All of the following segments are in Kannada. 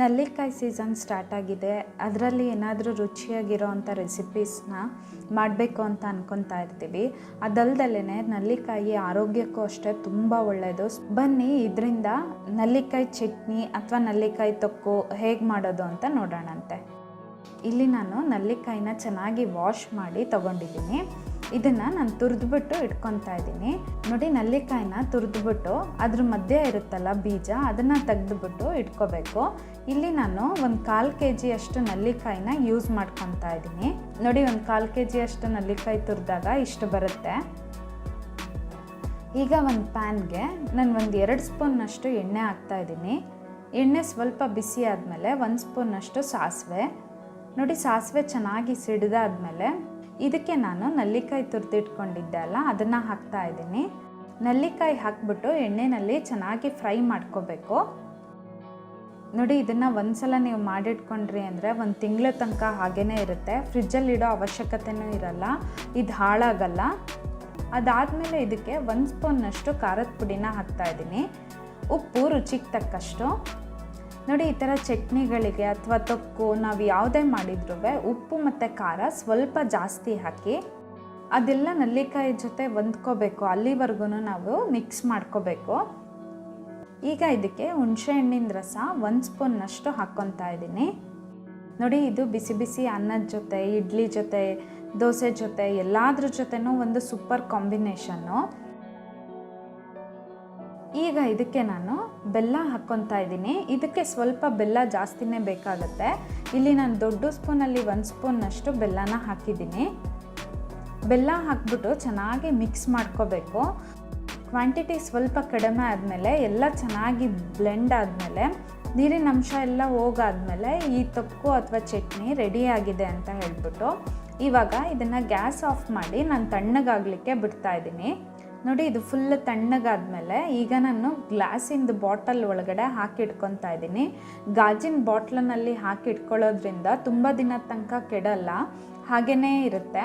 ನಲ್ಲಿಕಾಯಿ ಸೀಸನ್ ಸ್ಟಾರ್ಟ್ ಆಗಿದೆ. ಅದರಲ್ಲಿ ಏನಾದರೂ ರುಚಿಯಾಗಿರೋ ಅಂಥ ರೆಸಿಪೀಸ್ನ ಮಾಡಬೇಕು ಅಂತ ಅನ್ಕೊತಾ ಇರ್ತೀವಿ. ಅದಲ್ದಲೇ ನಲ್ಲಿಕಾಯಿ ಆರೋಗ್ಯಕ್ಕೂ ಅಷ್ಟೇ ತುಂಬ ಒಳ್ಳೆಯದು ಬನ್ನಿ, ಇದರಿಂದ ನಲ್ಲಿಕಾಯಿ ಚಟ್ನಿ ಅಥವಾ ನಲ್ಲಿಕಾಯಿ ತೊಕ್ಕು ಹೇಗೆ ಮಾಡೋದು ಅಂತ ನೋಡೋಣಂತೆ. ಇಲ್ಲಿ ನಾನು ನಲ್ಲಿಕಾಯಿನ ಚೆನ್ನಾಗಿ ವಾಶ್ ಮಾಡಿ ತಗೊಂಡಿದ್ದೀನಿ. ಇದನ್ನು ನಾನು ತುರಿದ್ಬಿಟ್ಟು ಇಟ್ಕೊತಾ ಇದ್ದೀನಿ. ನೋಡಿ ನಲ್ಲಿಕಾಯಿನ ತುರಿದ್ಬಿಟ್ಟು ಅದ್ರ ಮಧ್ಯೆ ಇರುತ್ತಲ್ಲ ಬೀಜ, ಅದನ್ನು ತೆಗೆದುಬಿಟ್ಟು ಇಟ್ಕೋಬೇಕು. ಇಲ್ಲಿ ನಾನು ಒಂದು ಕಾಲು ಕೆ ಜಿಯಷ್ಟು ನಲ್ಲಿಕಾಯಿನ ಯೂಸ್ ಮಾಡ್ಕೊತಾ ಇದ್ದೀನಿ. ನೋಡಿ ಒಂದು ಕಾಲು ಕೆ ಜಿಯಷ್ಟು ನಲ್ಲಿಕಾಯಿ ತುರಿದಾಗ ಇಷ್ಟು ಬರುತ್ತೆ. ಈಗ ಒಂದು ಪ್ಯಾನ್ಗೆ ನಾನು ಒಂದು ಎರಡು ಸ್ಪೂನ್ನಷ್ಟು ಎಣ್ಣೆ ಹಾಕ್ತಾ ಇದ್ದೀನಿ. ಎಣ್ಣೆ ಸ್ವಲ್ಪ ಬಿಸಿ ಆದಮೇಲೆ ಒಂದು ಸ್ಪೂನ್ನಷ್ಟು ಸಾಸಿವೆ. ನೋಡಿ ಸಾಸಿವೆ ಚೆನ್ನಾಗಿ ಸಿಡಿದಾದ್ಮೇಲೆ ಇದಕ್ಕೆ ನಾನು ನಲ್ಲಿಕಾಯಿ ತುರಿದಿಟ್ಕೊಂಡಿದ್ದೆ ಅಲ್ಲ ಅದನ್ನು ಹಾಕ್ತಾ ಇದ್ದೀನಿ. ನಲ್ಲಿಕಾಯಿ ಹಾಕ್ಬಿಟ್ಟು ಎಣ್ಣೆನಲ್ಲಿ ಚೆನ್ನಾಗಿ ಫ್ರೈ ಮಾಡ್ಕೋಬೇಕು. ನೋಡಿ, ಇದನ್ನು ಒಂದ್ಸಲ ನೀವು ಮಾಡಿಟ್ಕೊಂಡ್ರಿ ಅಂದರೆ ಒಂದು ತಿಂಗಳ ತನಕ ಹಾಗೇ ಇರುತ್ತೆ. ಫ್ರಿಜ್ಜಲ್ಲಿ ಇಡೋ ಅವಶ್ಯಕತೆಯೂ ಇರಲ್ಲ, ಇದು ಹಾಳಾಗಲ್ಲ. ಅದಾದಮೇಲೆ ಇದಕ್ಕೆ ಒಂದು ಸ್ಪೂನ್ನಷ್ಟು ಖಾರದ ಪುಡಿನ ಹಾಕ್ತಾ ಇದ್ದೀನಿ. ಉಪ್ಪು ರುಚಿಗೆ ತಕ್ಕಷ್ಟು. ನೋಡಿ, ಈ ಥರ ಚಟ್ನಿಗಳಿಗೆ ಅಥವಾ ತೊಕ್ಕು ನಾವು ಯಾವುದೇ ಮಾಡಿದ್ರೂ ಉಪ್ಪು ಮತ್ತು ಖಾರ ಸ್ವಲ್ಪ ಜಾಸ್ತಿ ಹಾಕಿ ಅದೆಲ್ಲ ನಲ್ಲಿಕಾಯಿ ಜೊತೆ ಹೊಂದ್ಕೋಬೇಕು. ಅಲ್ಲಿವರೆಗೂ ನಾವು ಮಿಕ್ಸ್ ಮಾಡ್ಕೋಬೇಕು. ಈಗ ಇದಕ್ಕೆ ಹುಣಸೆ ಹಣ್ಣಿನ ರಸ ಒಂದು ಸ್ಪೂನ್ನಷ್ಟು ಹಾಕ್ಕೊತಾ ಇದ್ದೀನಿ. ನೋಡಿ, ಇದು ಬಿಸಿ ಬಿಸಿ ಅನ್ನದ ಜೊತೆ, ಇಡ್ಲಿ ಜೊತೆ, ದೋಸೆ ಜೊತೆ ಎಲ್ಲಾದ್ರ ಜೊತೆನೂ ಒಂದು ಸೂಪರ್ ಕಾಂಬಿನೇಷನ್ನು ಈಗ ಇದಕ್ಕೆ ನಾನು ಬೆಲ್ಲ ಹಾಕ್ಕೊತಾ ಇದ್ದೀನಿ. ಇದಕ್ಕೆ ಸ್ವಲ್ಪ ಬೆಲ್ಲ ಜಾಸ್ತಿನೇ ಬೇಕಾಗುತ್ತೆ. ಇಲ್ಲಿ ನಾನು ದೊಡ್ಡ ಸ್ಪೂನಲ್ಲಿ ಒಂದು ಸ್ಪೂನ್ನಷ್ಟು ಬೆಲ್ಲನ ಹಾಕಿದ್ದೀನಿ. ಬೆಲ್ಲ ಹಾಕ್ಬಿಟ್ಟು ಚೆನ್ನಾಗಿ ಮಿಕ್ಸ್ ಮಾಡ್ಕೋಬೇಕು. ಕ್ವಾಂಟಿಟಿ ಸ್ವಲ್ಪ ಕಡಿಮೆ ಆದಮೇಲೆ, ಎಲ್ಲ ಚೆನ್ನಾಗಿ ಬ್ಲೆಂಡ್ ಆದಮೇಲೆ, ನೀರಿನ ಅಂಶ ಎಲ್ಲ ಹೋಗಾದ್ಮೇಲೆ ಈ ತೊಕ್ಕು ಅಥವಾ ಚಟ್ನಿ ರೆಡಿ ಆಗಿದೆ ಅಂತ ಹೇಳ್ಬಿಟ್ಟು ಇವಾಗ ಇದನ್ನು ಗ್ಯಾಸ್ ಆಫ್ ಮಾಡಿ ನಾನು ತಣ್ಣಗಾಗಲಿಕ್ಕೆ ಬಿಡ್ತಾ ಇದ್ದೀನಿ. ನೋಡಿ, ಇದು ಫುಲ್ ತಣ್ಣಗಾದ್ಮೇಲೆ ಈಗ ನಾನು ಗ್ಲಾಸಿಂದು ಬಾಟಲ್ ಒಳಗಡೆ ಹಾಕಿ ಇಟ್ಕೊತಾ ಇದ್ದೀನಿ. ಗಾಜಿನ ಬಾಟ್ಲನಲ್ಲಿ ಹಾಕಿ ಇಟ್ಕೊಳ್ಳೋದ್ರಿಂದ ತುಂಬ ದಿನದ ತನಕ ಕೆಡಲ್ಲ ಹಾಗೇ ಇರುತ್ತೆ.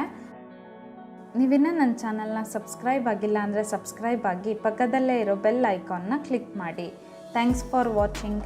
ನೀವಿನ್ನ ನನ್ನ ಚಾನಲ್ನ ಸಬ್ಸ್ಕ್ರೈಬ್ ಆಗಿಲ್ಲ ಅಂದರೆ ಸಬ್ಸ್ಕ್ರೈಬ್ ಆಗಿ ಪಕ್ಕದಲ್ಲೇ ಇರೋ ಬೆಲ್ ಐಕಾನ್ನ ಕ್ಲಿಕ್ ಮಾಡಿ. Thanks for watching.